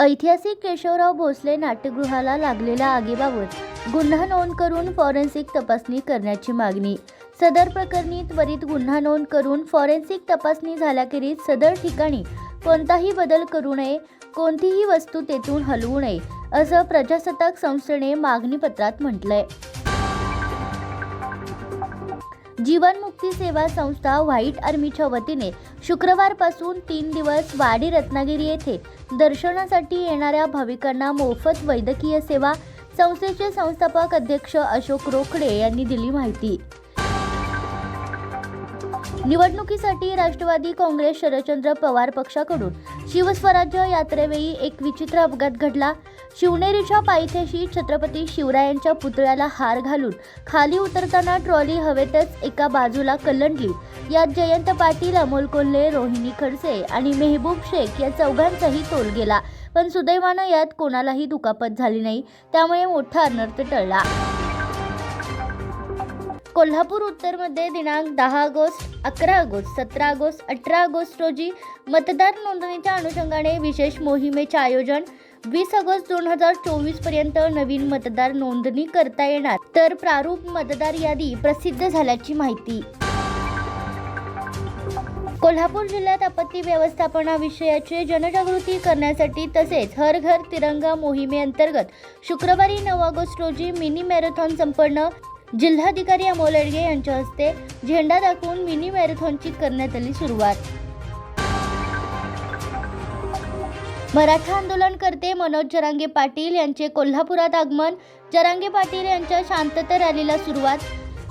ऐतिहासिक केशवराव भोसले नाट्यगृहाला लागलेल्या आगीबाबत गुन्हा नोंद करून फॉरेन्सिक तपासणी करण्याची मागणी. सदर प्रकरणी त्वरित गुन्हा नोंद करून फॉरेन्सिक तपासणी झाल्याखेरीज सदर ठिकाणी कोणताही बदल करू नये कोणतीही वस्तू तेथून हलवू नये असं प्रजासत्ताक संस्थेने मागणीपत्रात म्हटलंय. जीवनमुक्ती सेवा संस्था व्हाईट आर्मीच्या वतीने शुक्रवारपासून तीन दिवस वाडी रत्नागिरी येथे दर्शनासाठी येणाऱ्या भाविकांना मोफत वैद्यकीय सेवा संस्थेचे संस्थापक अध्यक्ष अशोक रोकडे यांनी दिली माहिती. निवडणुकीसाठी राष्ट्रवादी काँग्रेस शरदचंद्र पवार पक्षाकडून शिवस्वराज्य यात्रेवेळी एक विचित्र अपघात घडला. शिवनेरीच्या पायथ्याशी छत्रपती शिवरायांच्या पुतळ्याला हार घालून खाली उतरताना ट्रॉली हवेतच एका बाजूला कलंडली यात जयंत पाटील अमोल कोल्हे रोहिणी खडसे आणि मेहबूब शेख या चौघांचाही तोल गेला. पण सुदैवानं यात कोणालाही दुखापत झाली नाही त्यामुळे मोठा अनर्थ टळला. कोल्हापूर उत्तरमध्ये दिनांक दहा ऑगस्ट अकरा ऑगस्ट सतरा ऑगस्ट अठरा ऑगस्ट रोजी मतदार नोंदणीच्या अनुषंगाने विशेष मोहिमेचे आयोजन वीस ऑगस्ट दोन हजार चोवीसपर्यंत नवीन मतदार नोंदणी करता येणार. तर प्रारूप मतदार यादी प्रसिद्ध झाल्याची माहिती. कोल्हापूर जिल्ह्यात आपत्ती व्यवस्थापनाविषयाची जनजागृती करण्यासाठी तसेच हर घर तिरंगा मोहिमेअंतर्गत शुक्रवारी नऊ ऑगस्ट रोजी मिनी मॅरेथॉन संपन्न जिल्हाधिकारी अमोल एडगे यांच्या हस्ते झेंडा दाखवून मिनी मॅरेथॉनची करण्यात आली सुरुवात. मराठा आंदोलनकर्ते मनोज जरांगे पाटील यांचे कोल्हापुरात आगमन. जरांगे पाटील यांच्या शांतता रॅलीला सुरुवात.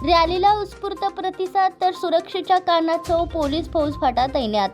रॅलीला उत्स्फूर्त प्रतिसाद तर सुरक्षेच्या कारणास्तव पोलीस फौजफाटा तैनात.